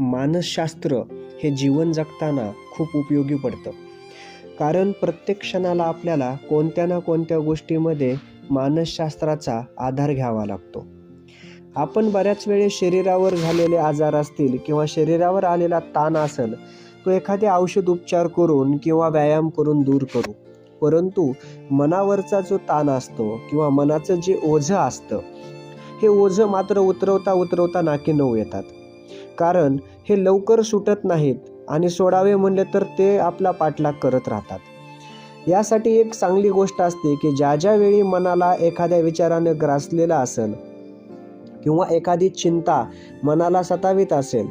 मानसशास्त्र हे जीवन जगताना खूप उपयोगी पडतं. कारण प्रत्येक क्षणाला आपल्याला कोणत्या ना कोणत्या गोष्टीमध्ये मानसशास्त्राचा आधार घ्यावा लागतो. आपण बऱ्याच वेळेस शरीरावर झालेले आजार असतील किंवा शरीरावर आलेला ताण असेल तो एखादे औषध उपचार करून किंवा व्यायाम करून दूर करू. परंतु मनावरचा जो ताण असतो किंवा मनाचं जे ओझं असतं हे ओझं मात्र उतरवता उतरवता नाकी नऊ येतात. कारण हे लवकर सुटत नाहीत आणि सोडावे म्हणले तर ते आपला पाठलाग करत राहतात. यासाठी एक चांगली गोष्ट असते की ज्या ज्या वेळी मनाला एखाद्या विचारानं ग्रासलेला असेल किंवा एखादी चिंता मनाला सतावीत असेल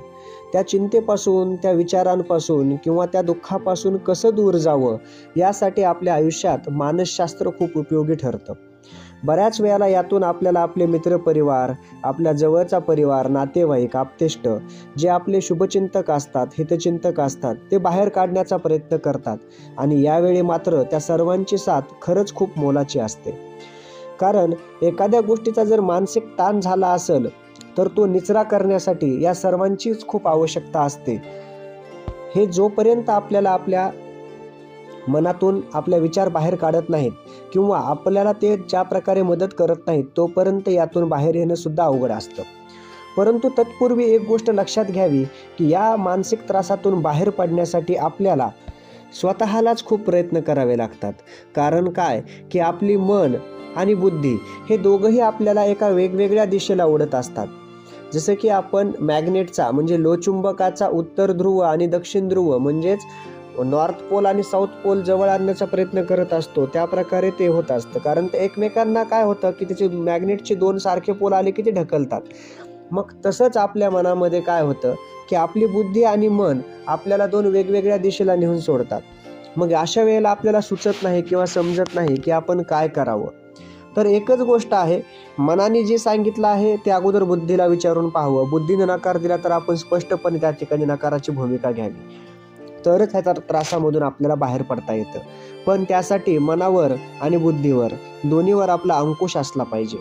त्या चिंतेपासून त्या विचारांपासून किंवा त्या दुःखापासून कसं दूर जावं यासाठी आपल्या आयुष्यात मानसशास्त्र खूप उपयोगी ठरतं. बऱ्याच वेळेला यातून आपल्याला आपले मित्रपरिवार आपल्या जवळचा परिवार नातेवाईक आपतेष्ट जे आपले शुभचिंतक असतात हितचिंतक असतात ते बाहेर काढण्याचा प्रयत्न करतात. आणि यावेळी मात्र त्या सर्वांची साथ खरंच खूप मोलाची असते. कारण एखाद्या गोष्टीचा जर मानसिक ताण झाला असेल तर तो निचरा करण्यासाठी या सर्वांचीच खूप आवश्यकता असते. हे जोपर्यंत आपल्याला आपल्या मनातून आपल्या विचार बाहेर काढत नाहीत किंवा आपल्याला ते ज्या प्रकारे मदत करत नाहीत तोपर्यंत यातून बाहेर येणं सुद्धा अवघड असतं. परंतु तत्पूर्वी एक गोष्ट लक्षात घ्यावी की या मानसिक त्रासातून बाहेर पडण्यासाठी आपल्याला स्वतःलाच खूप प्रयत्न करावे लागतात. कारण काय? की आपली मन आणि बुद्धी हे दोघंही आपल्याला एका वेगवेगळ्या दिशेला ओढत असतात. जसं की आपण मॅग्नेटचा म्हणजे लोचुंबकाचा उत्तर ध्रुव आणि दक्षिण ध्रुव म्हणजेच नॉर्थ पोल आणि साऊथ पोल जवळ आणण्याचा प्रयत्न करत असतो. त्या प्रकारे ते होत असतं. कारण ते एकमेकांना काय होतं की त्याचे मॅग्नेटचे दोन सारखे पोल आले की ते ढकलतात. मग तसंच आपल्या मनामध्ये काय होतं की आपली बुद्धी आणि मन आपल्याला दोन वेगवेगळ्या दिशेला नेऊन सोडतात. मग अशा वेळेला आपल्याला सुचत नाही किंवा समजत नाही की आपण काय करावं. तर एकच गोष्ट आहे मनाने जे सांगितलं आहे ते अगोदर बुद्धीला विचारून पाहावं. बुद्धीने नकार दिला तर आपण स्पष्टपणे त्या ठिकाणी नकाराची भूमिका घ्यावी. तरच ह्या त्रासामधून आपल्याला बाहेर पडता येतं. पण त्यासाठी मनावर आणि बुद्धीवर दोन्हीवर आपला अंकुश असला पाहिजे.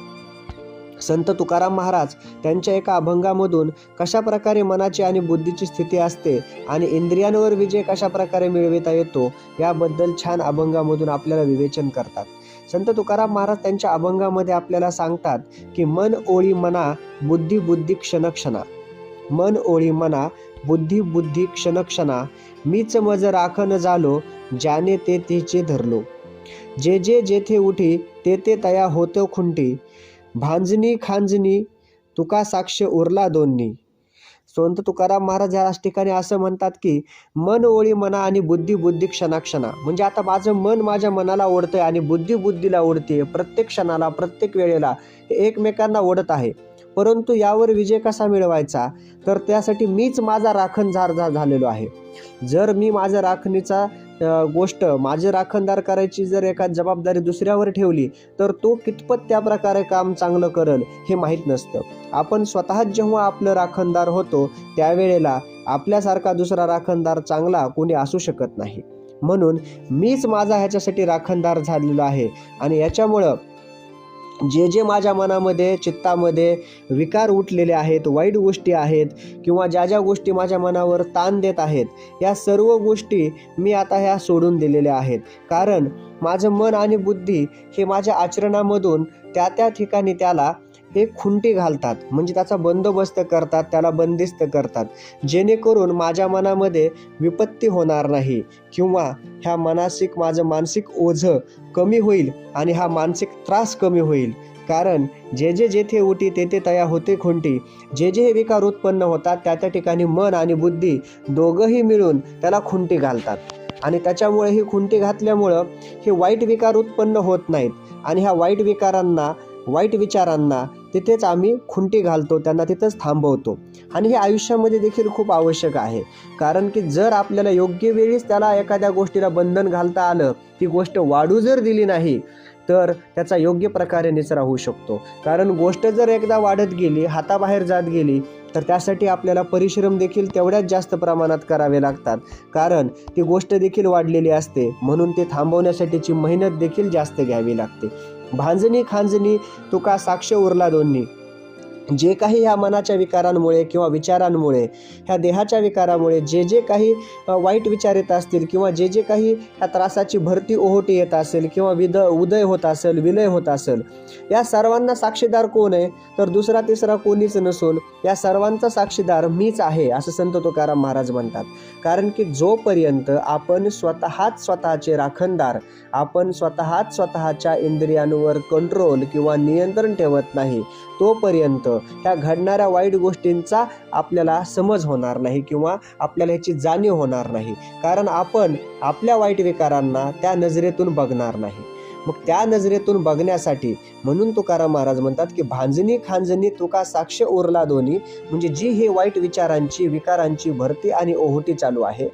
संत तुकाराम महाराज त्यांच्या एका अभंगामधून कशा प्रकारे मनाची आणि बुद्धीची स्थिती असते आणि इंद्रियांवर विजय कशा प्रकारे मिळविता येतो याबद्दल छान अभंगामधून आपल्याला विवेचन करतात. संत तुकाराम महाराज त्यांच्या अभंगामध्ये आपल्याला सांगतात की मन ओळी मना बुद्धी बुद्धी क्षणक्षणा मन ओळी मना बुद्धी बुद्धी क्षणक्षणा मीच मज राखण झालो ज्याने ते तिचे धरलो. जे जे जेथे उठी ते ते तया होतो खुंटी. भांजनी खांजनी तुका साक्ष उरला दोन्ही. संत तुकाराम महाराज या ठिकाणी असं म्हणतात की मन ओळी मना आणि बुद्धी बुद्धी क्षणाक्षणा म्हणजे आता माझं मन माझ्या मनाला ओढतंय आणि बुद्धी बुद्धीला ओढते प्रत्येक क्षणाला प्रत्येक वेळेला हे एकमेकांना ओढत आहे. परंतु यावर विजय कसा मिळवायचा? तर त्यासाठी मीच माझा राखणदार झा झालेलो आहे. जर मी माझ्या राखणीचा गोष्ट माझे राखणदार करायची जर एखाद जबाबदारी दुसऱ्यावर ठेवली तर तो कितपत त्या प्रकारे काम चांगलं करल हे माहीत नसतं. आपण स्वतःच जेव्हा आपलं राखणदार होतो त्यावेळेला आपल्यासारखा दुसरा राखणदार चांगला कोणी असू शकत नाही. म्हणून मीच माझा ह्याच्यासाठी राखणदार झालेलो आहे आणि याच्यामुळं जे जे माझ्या मनामध्ये चित्तामध्ये विकार उठलेले आहेत वाईट गोष्टी आहेत किंवा ज्या ज्या गोष्टी माझ्या मनावर ताण देत आहेत या सर्व गोष्टी मी आता ह्या सोडून दिलेल्या आहेत. कारण माझं मन आणि बुद्धी हे माझ्या आचरणामधून त्या त्या ठिकाणी त्याला हे खुंटी घालतात. म्हणजे त्याचा बंदोबस्त करतात त्याला बंदिस्त करतात. जेणेकरून माझ्या मनामध्ये विपत्ती होणार नाही किंवा ह्या मानसिक माझं मानसिक ओझं कमी होईल आणि हा मानसिक त्रास कमी होईल. कारण जे जे जेथे उठी तेथे तया होते खुंटी. जे जे हे विकार उत्पन्न होतात त्या त्या ठिकाणी मन आणि बुद्धी दोघंही मिळून त्याला खुंटी घालतात. आणि त्याच्यामुळे ही खुंटी घातल्यामुळं हे वाईट विकार उत्पन्न होत नाहीत. आणि ह्या वाईट विकारांना वाईट विचारांना तिथेच आम्ही खुंटी घालतो त्यांना तिथंच थांबवतो. आणि हे आयुष्यामध्ये देखील खूप आवश्यक आहे. कारण की जर आपल्याला योग्य वेळीच त्याला एखाद्या गोष्टीला बंधन घालता आलं ती गोष्ट वाढू जर दिली नाही तर त्याचा योग्य प्रकारे निचरा होऊ शकतो. कारण गोष्ट जर एकदा वाढत गेली हाताबाहेर जात गेली तर त्यासाठी आपल्याला परिश्रम देखील तेवढ्याच जास्त प्रमाणात करावे लागतात. कारण ती गोष्ट देखील वाढलेली असते म्हणून ते थांबवण्यासाठीची मेहनत देखील जास्त घ्यावी लागते. भांजणी खांजणी तुका साक्ष उरला दोन्ही. जे काही ह्या मनाच्या विकारांमुळे किंवा विचारांमुळे ह्या देहाच्या विकारामुळे जे जे काही वाईट विचार येत असतील किंवा जे जे काही ह्या त्रासाची भरती ओहोटी येत असेल किंवा विद उदय होत असेल विलय होत असेल या सर्वांना साक्षीदार कोण आहे? तर दुसरा तिसरा कोणीच नसून या सर्वांचा साक्षीदार मीच आहे असं संत तुकाराम महाराज म्हणतात. कारण की जोपर्यंत आपण स्वतःच स्वतःचे राखणदार आपण स्वतःच स्वतःच्या इंद्रियांवर कंट्रोल किंवा नियंत्रण ठेवत नाही तोपर्यंत ह्या घडणाऱ्या वाईट गोष्टींचा आपल्याला समज होणार नाही किंवा आपल्याला ह्याची जाणीव होणार नाही. कारण आपण आपल्या वाईट विकारांना त्या नजरेतून बघणार नाही. मग त्या नजरेतून बघण्यासाठी म्हणून तुकाराम महाराज म्हणतात की भांजनी खांजनी तुका साक्ष उरला दोन्ही. म्हणजे जी हे वाईट विचारांची विकारांची भरती आणि ओहोटी चालू आहे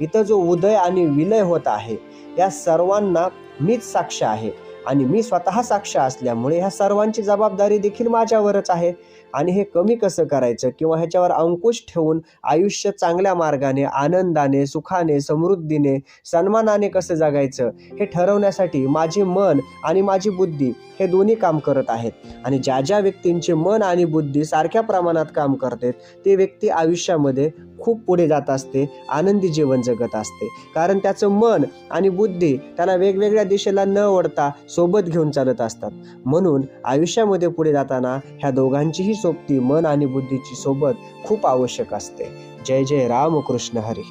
इथं जो उदय आणि विलय होत आहे या सर्वांना मीच साक्ष आहे. आणि मी स्वतः साक्ष असल्यामुळे ह्या सर्वांची जबाबदारी देखील माझ्यावरच आहे. आणि हे कमी कसं करायचं किंवा ह्याच्यावर अंकुश ठेवून आयुष्य चांगल्या मार्गाने आनंदाने सुखाने समृद्धीने सन्मानाने कसं जगायचं हे ठरवण्यासाठी माझे मन आणि माझी बुद्धी हे दोन्ही काम करत आहेत. आणि ज्या ज्या व्यक्तींचे मन आणि बुद्धी सारख्या प्रमाणात काम करते ते व्यक्ती आयुष्यामध्ये खूप पुढे जात असते आनंदी जीवन जगत असते. कारण त्याचं मन आणि बुद्धी त्यांना वेगवेगळ्या दिशेला न ओढता सोबत घेऊन चालत असतात. म्हणून आयुष्यामध्ये पुढे जाताना ह्या दोघांचीही सोबती मन आणि बुद्धीची सोबत खूप आवश्यक असते. जय जय राम कृष्ण हरी.